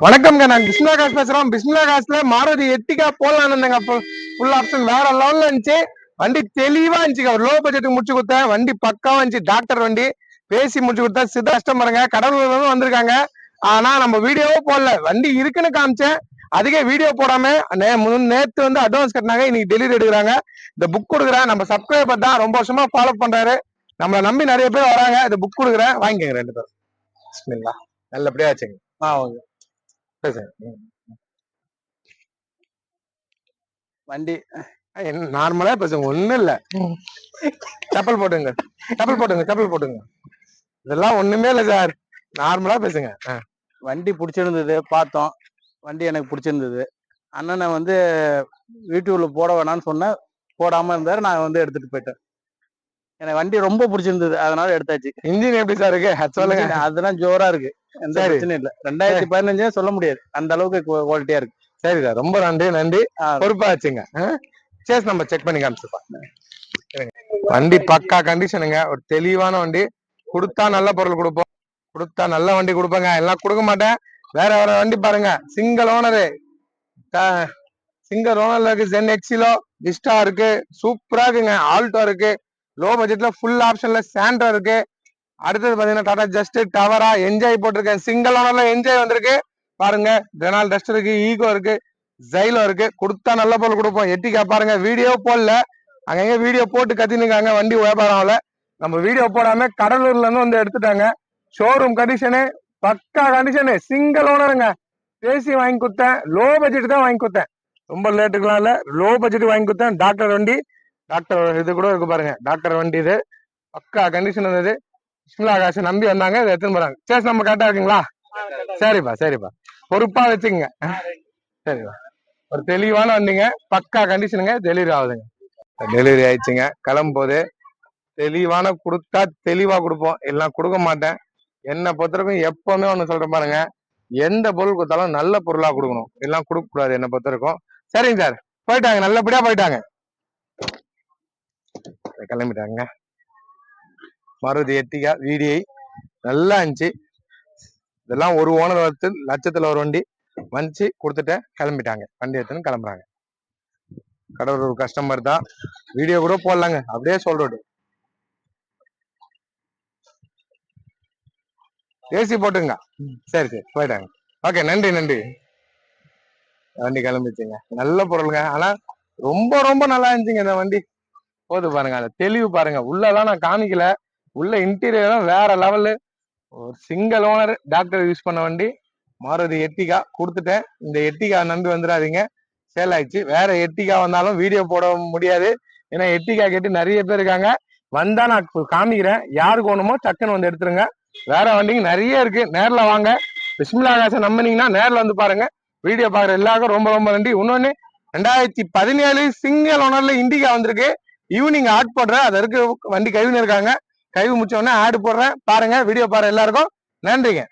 வணக்கம்ங்க நான் பிஸ்மிலா காசு பேசுறோம். பிஸ்மிலா காசுல மாருதி எட்டிக்கா போடலான்னு இருந்தேங்க. ஃபுல் ஆப்ஷன் வேற லெவல்ல இருந்துச்சு. வண்டி தெளிவா இருந்துச்சுங்க ஒரு லோ பட்ஜெட்டுக்கு முடிச்சு கொடுத்தேன். வண்டி பக்காவா இருந்துச்சு. டாக்டர் வண்டி. பேசி முடிச்சு கொடுத்தா சித்த கஸ்டமருங்க கடவுள் வந்திருக்காங்க. ஆனா நம்ம வீடியோவே போடல. வண்டி இருக்குன்னு காமிச்சேன். அதுக்கே வீடியோ போடாம நே- நேத்து வந்து அட்வான்ஸ் கட்டினாங்க. இன்னைக்கு டெலிவரி எடுக்கிறாங்க. இந்த புக் கொடுக்குறேன். நம்ம சப்ஸ்கிரைபர் தான் ரொம்ப வருஷமா ஃபாலோ பண்றாரு. நம்மளை நம்பி நிறைய பேர் வராங்க. இந்த புக் கொடுக்குறேன். வாங்கிக்கோங்க ரெண்டு பேரும். நல்லபடியா வச்சுங்க. ஆ ஓகே. வண்டி நார்மலா பேசுங்க. ஒண்ணும் இல்ல. செப்பல் போட்டுங்க. செப்பல் போட்டுங்க செப்பல் போட்டுங்க. இதெல்லாம் ஒண்ணுமே இல்ல சார். நார்மலா பேசுங்க. வண்டி பிடிச்சிருந்தது பார்த்தோம். வண்டி எனக்கு பிடிச்சிருந்தது. அண்ணனை வந்து யூடியூப்ல போட வேணாம்னு சொன்னேன். போடாம இருந்தாரு. நான் வந்து எடுத்துட்டு போயிட்டேன். எனக்கு வண்டி ரொம்ப பிடிச்சிருந்தது. அதனால எடுத்தாச்சு. இன்ஜின் எப்படி சார் இருக்கு? சொல்லுங்க. அதெல்லாம் ஜோரா இருக்கு. எந்த சரி. பிரச்சனையும் இல்ல. ரெண்டாயிரத்தி பதினஞ்சே சொல்ல முடியாது. அந்த அளவுக்கு குவாலிட்டியா இருக்கு. சரி சார் ரொம்ப நன்றி நன்றி. பொறுப்பா வச்சுங்க சேஸ் நம்ம செக் பண்ணி காமிச்சுப்பா. வண்டி பக்கா கண்டிஷனுங்க ஒரு தெளிவான வண்டி. கொடுத்தா நல்ல பொருள் கொடுப்போம். கொடுத்தா நல்ல வண்டி கொடுப்பேங்க. எல்லாம் கொடுக்க மாட்டேன். வேற வேற வண்டி பாருங்க. சிங்கிள் ஓனரு சிங்கிள் ஓனர்ல இருக்கு. ஜென் எக்ஸிலோ விஸ்டா இருக்கு. சூப்பரா இருக்குங்க. ஆல்டோ இருக்கு. லோ பட்ஜெட்ல ஃபுல் ஆப்ஷன்ல சாண்ட்ரா இருக்கு. அடுத்தது பாத்தீங்கன்னா டாடா ஜஸ்ட் டவரா என்ஜாய் போட்டிருக்கேன். சிங்கிள் ஓனர்ல என்ஜாய் வந்திருக்கு. பாருங்க ரெனால் டஸ்ட் இருக்கு ஈகோ இருக்கு ஜைலோ இருக்கு. கொடுத்தா நல்ல பொருள் கொடுப்போம். எட்டிக்கா பாருங்க வீடியோ போடல. அங்கங்க வீடியோ போட்டு கத்தினுக்காங்க வண்டி வியாபாரம் நம்ம வீடியோ போடாம கடலூர்ல இருந்து வந்து எடுத்துட்டாங்க. ஷோரூம் கண்டிஷனு பக்கா கண்டிஷனு சிங்கிள் ஓனருங்க பேசி வாங்கி கொடுத்தேன். லோ பட்ஜெட் தான் வாங்கி கொடுத்தேன். ரொம்ப லேட்டுக்கெல்லாம் இல்லை. லோ பட்ஜெட் வாங்கி கொடுத்தேன். டாக்டர் வண்டி. டாக்டர் இது கூட இருக்கு பாருங்க. டாக்டர் வண்டி இது. பக்கா கண்டிஷன் இருந்தது பிஸ்மிலா காசு நம்பி வந்தாங்க. இதை எடுத்துன்னு போறாங்க. சரி நம்ம கரெக்டா இருக்குங்களா? சரிப்பா சரிப்பா. பொறுப்பா வச்சுக்கோங்க. சரிப்பா. ஒரு தெளிவான வண்டிங்க. பக்கா கண்டிஷனுங்க டெலிவரி ஆகுதுங்க. டெலிவரி ஆயிடுச்சுங்க. கிளம்பும்போது தெளிவான கொடுத்தா தெளிவா கொடுப்போம். எல்லாம் கொடுக்க மாட்டேன். என்னை பொறுத்தவரைக்கும் எப்பவுமே ஒன்று சொல்றேன் பாருங்க. எந்த பொருள் கொடுத்தாலும் நல்ல பொருளா கொடுக்கணும். எல்லாம் கொடுக்க கூடாது என்னை பொறுத்தவரைக்கும். சரிங்க சார். போயிட்டாங்க. நல்லபடியா போயிட்டாங்க. கிளம்பிட்டாங்க. மருதி எட்டிகா விடிஐ நல்லா இருந்துச்சு. இதெல்லாம் ஒரு ஓனர் வந்து லட்சத்தில் ஒரு வண்டி வந்துச்சு கொடுத்துட்டேன் கிளம்பிட்டாங்க. வண்டி எடுத்துன்னு கிளம்புறாங்க. கடவுள் கஸ்டமர் தான் வீடியோ கூட போடலாங்க. அப்படியே சொல்றது. ஏசி போட்டுங்க சரி சரி போயிட்டாங்க. ஓகே நன்றி நன்றி. வண்டி கிளம்பிச்சுங்க. நல்ல பொருளுங்க. ஆனா ரொம்ப ரொம்ப நல்லா இருந்துச்சுங்க இந்த வண்டி. போது பாருங்க. அந்த தெளிவு பாருங்க. உள்ளதான் நான் காமிக்கல. உள்ள இன்டீரியர் வேற லெவலு ஒரு சிங்கிள் ஓனர் டாக்டர் யூஸ் பண்ண வண்டி. மாருதி எட்டிகா கொடுத்துட்டேன். இந்த எட்டிகா நம்பி வந்துடாதீங்க. சேல் ஆயிடுச்சு. வேற எட்டிகா வந்தாலும் வீடியோ போட முடியாது. ஏன்னா எட்டிகா கேட்டு நிறைய பேர் இருக்காங்க. வந்தா நான் காமிக்கிறேன். யாருக்கு வேணுமோ டக்குன்னு வந்து எடுத்துருங்க. வேற வண்டிங்க நிறைய இருக்கு. நேர்ல வாங்க. பிஸ்மிலா காசை நம்பினீங்கன்னா நேர்ல வந்து பாருங்க. வீடியோ பாக்குற எல்லாருக்கும் ரொம்ப ரொம்ப நன்றி. இன்னொன்னு ரெண்டாயிரத்தி பதினேழு சிங்கிள் ஓனர்ல இண்டிகா வந்திருக்கு. ஈவினிங் ஆட் போடுறேன். அது இருக்கு வண்டி கழுவின்னு இருக்காங்க. கழுவி முடிச்சோடனே ஆடு ஆட் போடுறேன். பாருங்க வீடியோ பாரு எல்லாருக்கும். நன்றிங்க.